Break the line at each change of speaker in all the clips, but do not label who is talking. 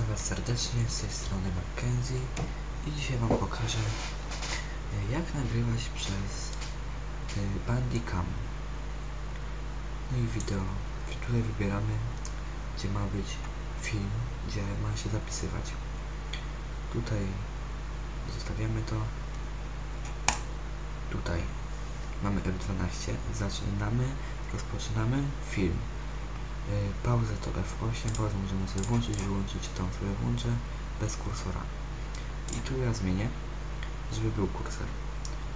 Was serdecznie, z tej strony Mackenzie i dzisiaj Wam pokażę e, jak nagrywać przez e, Bandicam. No i wideo tutaj wybieramy gdzie ma być film, gdzie ma się zapisywać. Tutaj zostawiamy to. Tutaj mamy F12 zaczynamy, rozpoczynamy film pauzę to F8, pauzę możemy sobie włączyć, wyłączyć, tam sobie włączę bez kursora. I tu ja zmienię, żeby był kursor.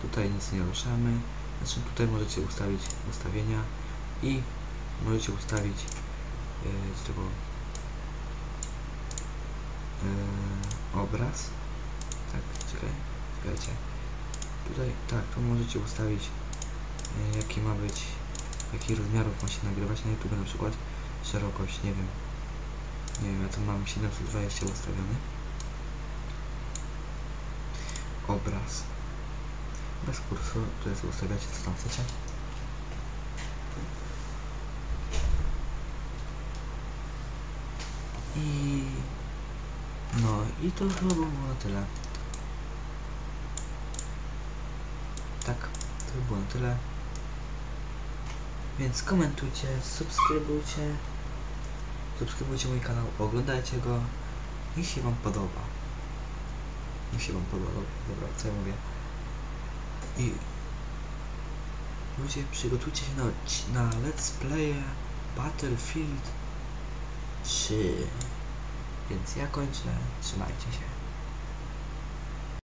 Tutaj nic nie ruszamy, znaczy tutaj możecie ustawić ustawienia i możecie ustawić yy, tego yy, obraz. Tak, czekaj, czekajcie. Tutaj, tak, tu możecie ustawić yy, jaki ma być, jakich rozmiarów ma się nagrywać na YouTube na przykład szerokość, nie wiem. Nie wiem, ja tu mam 720 ustawiony. Obraz. Bez kursu, tu jest ustawiacie co tam chcecie. I no i to chyba było tyle. Tak, to by było tyle. Więc komentujcie, subskrybujcie, subskrybujcie mój kanał, oglądajcie go, niech się Wam podoba. Niech się Wam podoba, dobra, co ja mówię. I ludzie, przygotujcie się na, na Let's Play Battlefield 3. Więc ja kończę, trzymajcie się.